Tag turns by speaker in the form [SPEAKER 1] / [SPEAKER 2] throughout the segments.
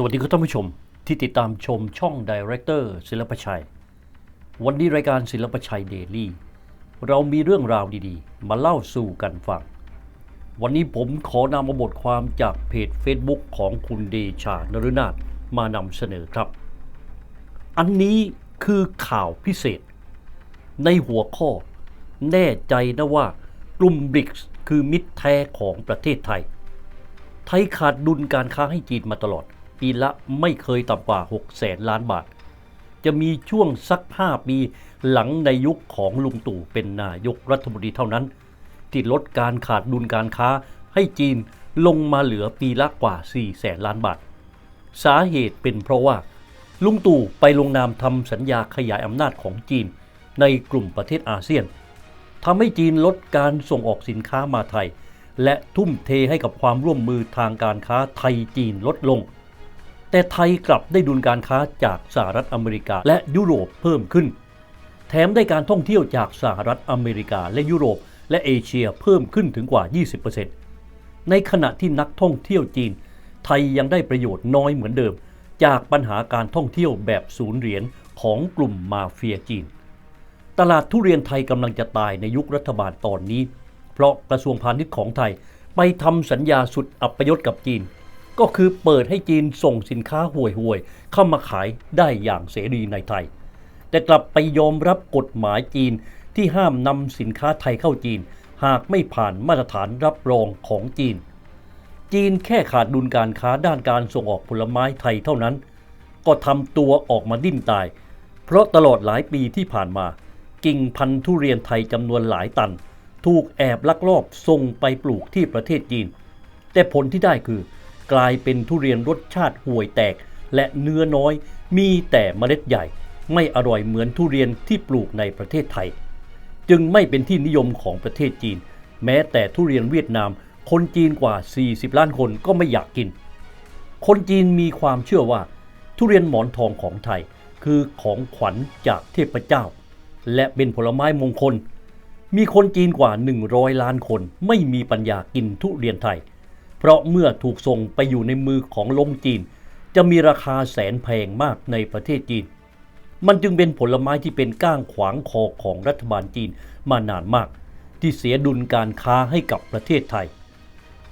[SPEAKER 1] สวัสดีครับท่านผู้ชมที่ติดตามชมช่องดีเรคเตอร์ศิลปชัย วันนี้รายการศิลปชัยเดลี่เรามีเรื่องราวดีๆ มาเล่าสู่กันฟัง วันนี้ผมขอนำมาบทความจากเพจ Facebook ของคุณเดชานรุนาถมานำเสนอครับ อันนี้คือข่าวพิเศษ ในหัวข้อ แน่ใจนะว่ากลุ่มบริกส์คือมิตรแท้ของประเทศไทย ไทยขาดดุลการค้าให้จีนมาตลอด ปีละไม่เคยต่ำกว่า 6 แสนล้านบาท จะมีช่วงสัก 5 ปีหลังในยุคของลุงตู่เป็นนายกรัฐมนตรีเท่านั้น ที่ลดการขาดดุลการค้าให้จีนลงมาเหลือปีละกว่า 4 แสนล้านบาท สาเหตุเป็นเพราะว่า ลุงตู่ไปลงนามทำสัญญาขยายอำนาจของจีนในกลุ่มประเทศอาเซียนทำให้จีนลดการส่งออกสินค้ามาไทย และทุ่มเทให้กับความร่วมมือทางการค้าไทยจีนลดลง แต่ไทยกลับได้ดุลการค้าจากสหรัฐอเมริกาและยุโรปเพิ่มขึ้น แถมได้การท่องเที่ยวจากสหรัฐอเมริกาและยุโรปและเอเชียเพิ่มขึ้นถึงกว่า 20%ในขณะที่นักท่องเที่ยวจีน ไทยยังได้ประโยชน์น้อยเหมือนเดิม จากปัญหาการท่องเที่ยวแบบศูนย์เหรียญของกลุ่มมาเฟียจีน ตลาดทุเรียนไทยกำลังจะตายในยุครัฐบาลตอนนี้ เพราะกระทรวงพาณิชย์ของไทยไปทำสัญญาสุดอัปยศกับจีน ก็คือเปิดให้จีนส่งสินค้าห่วยๆเข้ามาขายได้อย่างเสรีในไทย แต่กลับไปยอมรับกฎหมายจีนที่ห้ามนำสินค้าไทยเข้าจีน หากไม่ผ่านมาตรฐานรับรองของจีน จีนแค่ขาดดุลการค้าด้านการส่งออกผลไม้ไทยเท่านั้น ก็ทำตัวออกมาดิ้นตาย เพราะตลอดหลายปีที่ผ่านมา กิ่งพันธุ์ทุเรียนไทยจำนวนหลายตัน ถูกแอบลักลอบส่งไปปลูกที่ประเทศจีน แต่ผลที่ได้คือ กลายเป็นทุเรียนรสชาติห่วยแตก และเนื้อน้อย มีแต่เมล็ดใหญ่ ไม่อร่อยเหมือนทุเรียนที่ปลูกในประเทศไทย จึงไม่เป็นที่นิยมของประเทศจีน แม้แต่ทุเรียนเวียดนาม คนจีนกว่า 40 ล้านคนก็ไม่อยากกิน คนจีนมีความเชื่อว่า ทุเรียนหมอนทองของไทย คือของขวัญจากเทพเจ้า และเป็นผลไม้มงคลมีคนจีนกว่า 100 ล้านคนไม่มีปัญญากินทุเรียนไทย เพราะเมื่อถูกส่งไปอยู่ในมือของลงจีน จะมีราคาแสนแพงมากในประเทศจีน มันจึงเป็นผลไม้ที่เป็นก้างขวางคอของรัฐบาลจีนมานานมาก ที่เสียดุลการค้าให้กับประเทศไทย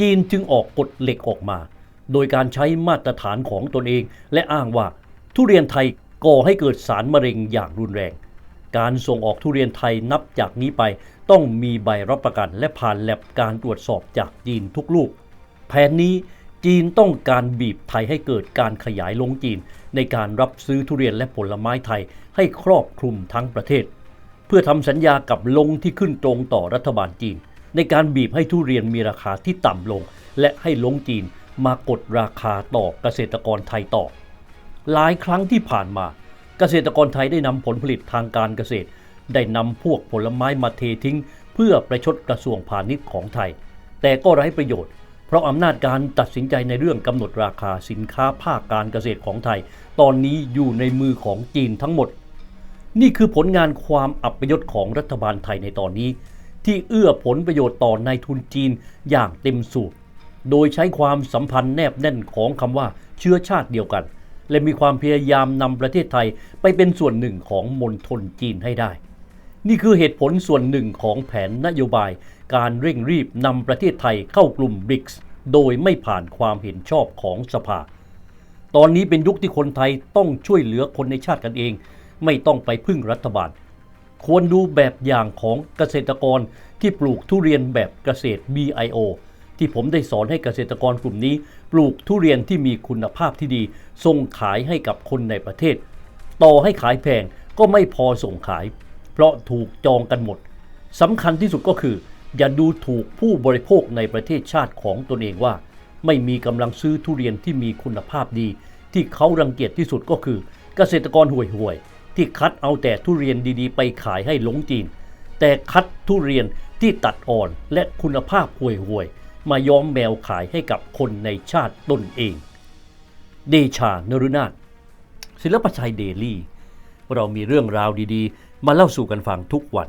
[SPEAKER 1] จีนจึงออกกฎเหล็กออกมา โดยการใช้มาตรฐานของตนเองและอ้างว่า ทุเรียนไทยก่อให้เกิดสารมะเร็งอย่างรุนแรง การส่งออกทุเรียนไทยนับจากนี้ไป ต้องมีใบรับประกันและผ่านแลบการตรวจสอบจากจีนทุกลูก แผนนี้จีนต้องการบีบไทยให้เกิดการขยายลงจีน ในการรับซื้อทุเรียนและผลไม้ไทยให้ครอบคลุมทั้งประเทศ เพื่อทำสัญญากับลงที่ขึ้นตรงต่อรัฐบาลจีน ในการบีบให้ทุเรียนมีราคาที่ต่ำลง และให้ลงจีนมากดราคาต่อเกษตรกรไทยต่อ หลายครั้งที่ผ่านมาเกษตรกรไทยได้นำผลผลิตทางการเกษตร ได้นำพวกผลไม้มาเททิ้ง เพื่อประชดกระทรวงพาณิชย์ของไทย แต่ก็ไร้ประโยชน์ ราะอำนาจการตัดสินใจในเรื่องกำหนดราคาสินค้าภาคการเกษตรของไทย ตอนนี้อยู่ในมือของจีนทั้งหมด นี่คือผลงานความอับยศของรัฐบาลไทยในตอนนี้ ที่เอื้อผลประโยชน์ต่อนายทุนจีนอย่างเต็มสูบโดยใช้ความสัมพันธ์แนบแน่นของคำว่าเชื้อชาติเดียวกัน และมีความพยายามนำประเทศไทยไปเป็นส่วนหนึ่งของมณฑลจีนให้ได้ นี่คือเหตุผลส่วนหนึ่งของแผนนโยบาย การเร่งรีบนำประเทศไทยเข้ากลุ่มบริกส์โดยไม่ผ่านความเห็นชอบของสภา ตอนนี้เป็นยุคที่คนไทยต้องช่วยเหลือคนในชาติกันเอง ไม่ต้องไปพึ่งรัฐบาล ควรดูแบบอย่างของเกษตรกรที่ปลูกทุเรียนแบบเกษตร BIO ที่ผมได้สอนให้เกษตรกรกลุ่มนี้ ปลูกทุเรียนที่มีคุณภาพที่ดี ส่งขายให้กับคนในประเทศ ต่อให้ขายแพงก็ไม่พอส่งขาย เพราะถูกจองกันหมดสำคัญที่สุดก็คือ อย่าดูถูกผู้บริโภคในประเทศชาติของตนเองว่า ไม่มีกำลังซื้อทุเรียนที่มีคุณภาพดี ที่เขารังเกียจที่สุดก็คือ เกษตรกรห่วยๆที่คัดเอาแต่ทุเรียนดีๆ ไปขายให้หลงจีน แต่คัดทุเรียนที่ตัดอ่อนและคุณภาพห่วยๆมาย้อมแมวขายให้กับคนในชาติตนเอง เดชานรุนาถศิลปชัยเดลี่ เรามีเรื่องราวดีๆ มาเล่าสู่กันฟังทุกวัน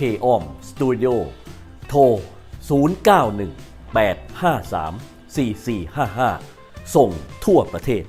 [SPEAKER 2] k o m Studio โทร 091 853 4455 ส่งทั่วประเทศ